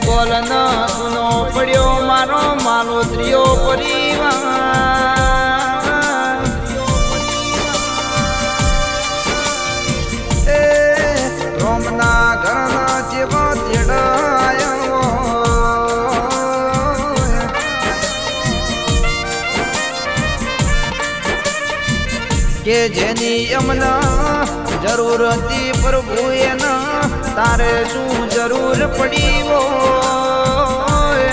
Goal ન પડ્યો મારો માલોત્રીયો પરિવાર. એ જેવો તેડાયો કે જેની અમના જરૂર હતી પ્રભુએ ના તારે શું જરૂર પડી હોય?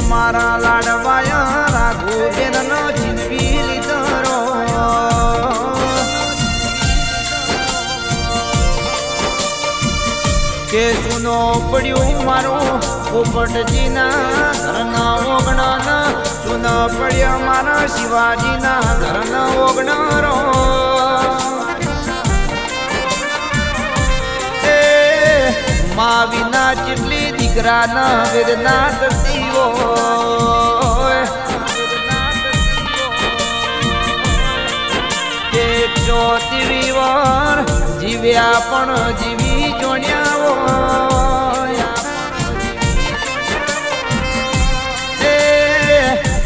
અમારા લાડવાયા રાઘુ બેનનો નો ચીનવી લીધો કે સુનો પડ્યું મારું પોપટજીના ઘરના ઓગણાના, સુના પડ્યા મારા શિવાજીના ઘરના ઓગણારો મા વિના જેટલી દીકરાના વેદના થતી હોય. ચોથી જીવ્યા પણ જીવી જોણ્યા હોય.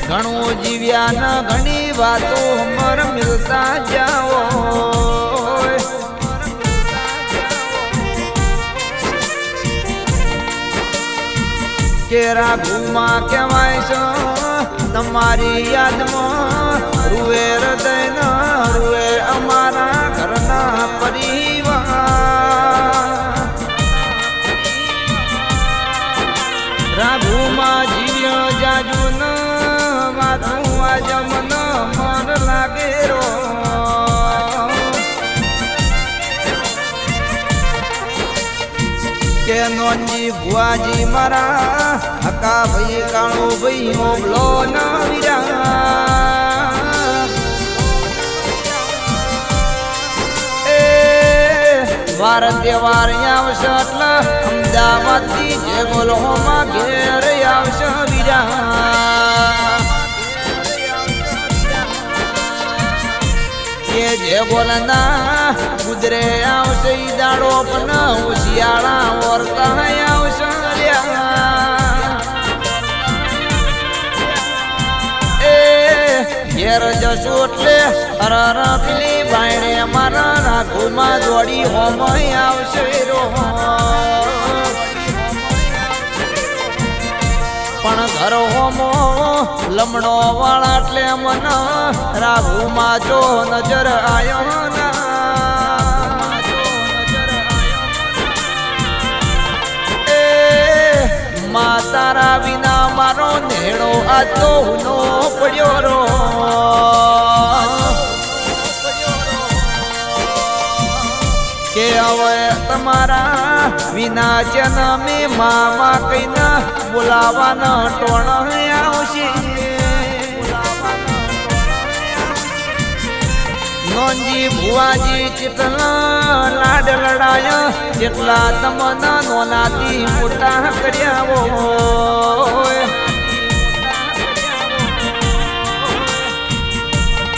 ઘણું જીવ્યા ન ઘણી વાતો મર મિલતા જાઓ કે રાઘુમાં કહેવાય છો. તમારી યાદમાં રૂએ હૃદયના રૂએ અમારા ઘરના પરિવાર. કે નોનજી ભુવાજી મારા હકા ભાઈ કાળો ભાઈ મોબલો ના વિરા એ વાર દેવાર આવશે એટલે અમદાવાદથી જે માં ઘેર આવશે વિરા જે બોલના કુદરે આવશે દાડો પણ ઉશિયાળા ઓરતા આવશે ઘેર જશો એટલે અરર પેલી બાયણે મારા રાખુમાં દોડી હોમય આવશે રો પણ ઘર હોમો લમણો વાળા એટલે મન રાઘુમાં જો નજર આયો મા તારા વિના મારો નેણો આ તો નો પડ્યો રો. કે હવે તમારા વિના જન્મે મામા કઈના બોલાવાના ટોણ આવશે. નોંજી ભુવાજી ચેતના લાડ લડાયા, જેટલા તમના નોનાથી મોટા કર્યા હોય.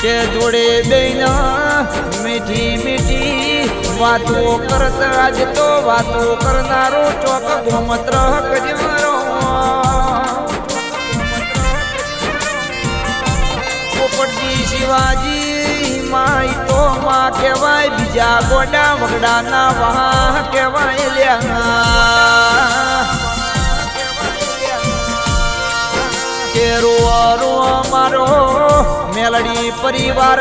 કે જોડે બેના મીઠી મીઠી વાતો કરતા આજ તો વાતો કરનારો ચોક ગોમત્ર કર્યો પોપટજી શિવાજી માય તો માં કહેવાય, બીજા ગોડા વગડાના વાહ કહેવાય લ્યા. કેરો રોવા રોવા મારો મેલડી પરિવાર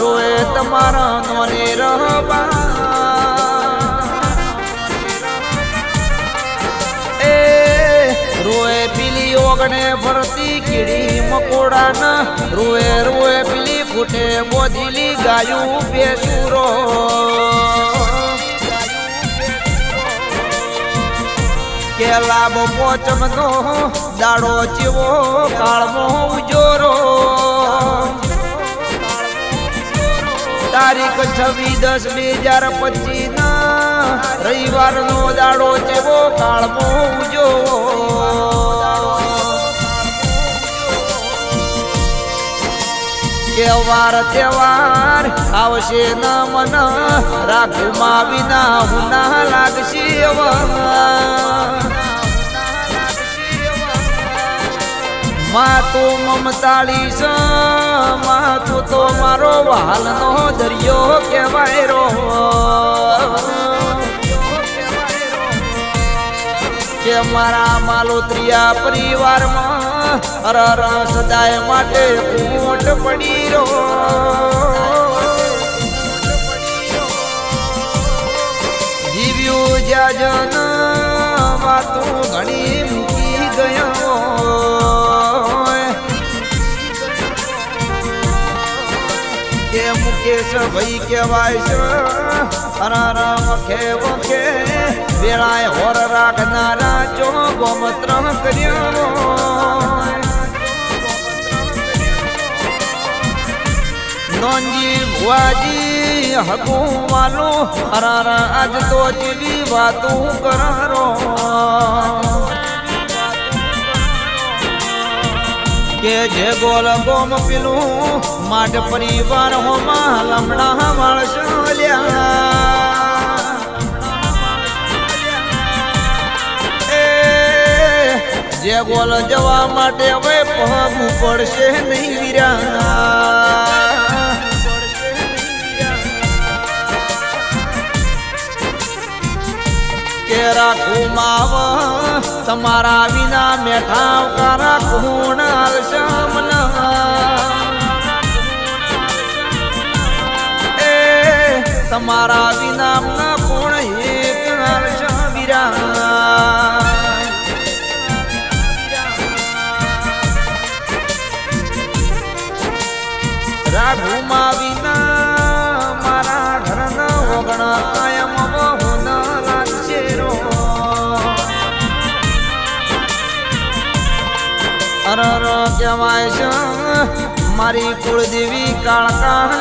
રોએ તમારા નોને રહવા એ રોએ પીલી ઓગણે ભરતી કીડી મકોડા રોએ રોએ પીલી ફૂટે બોધીલી ગાયું બેસુરો કે લાભ પોચમનો દાડો ચીવો કાળમો ઉજોરો. તારીખ છવ્વીસ દસ બે હજાર પચીસ ના રવિવાર નો દાડો જેવો કાળમો ઉજો કે તહેવાર આવશે ન મન, રાખુમાં વિના હું ના લાગશે માં તો મમતાળી છે માં તું મારો વાલનો દરિયો કહેવાય રો. કે મારા માલોત્રિયા પરિવારમાં અરર સદાય માટે ઊંટ પડી રો. જીવ્યું જાજન વાતું ઘણી કે મુકેશ ભાઈ કહેવાય છે. અરર વખે વખે વેળાએ હોર રાખનારા ચો ગોમત્ર કર્યો. નોંજી ભુવાજી હકું વાલું હરારા આજ તો જેવી વાતું કરારો. કે જે ગોલ ગોમ પેલું માટ પરિવાર હોમાં લમણા માણસો જે ગોલ જવા માટે હવે પહોંચવું પડશે નહીં વિરા. કેરા રાખું માવ, તમારા વિના મેઠા કારા તમારા વિનામના કોણ એક વિરા રાઘુમાં વિના મારા ઘરના ઓગણા કાયમ બહુ ન લાગશે રો અરર કહેવાય છે મારી કુળદેવી કાળકાન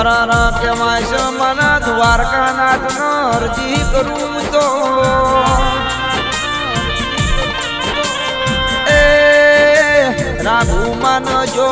અરર કહેવાય છે મારા દ્વારકાનાથ નો અરજી કરું તો. એ રાઘુમાન જો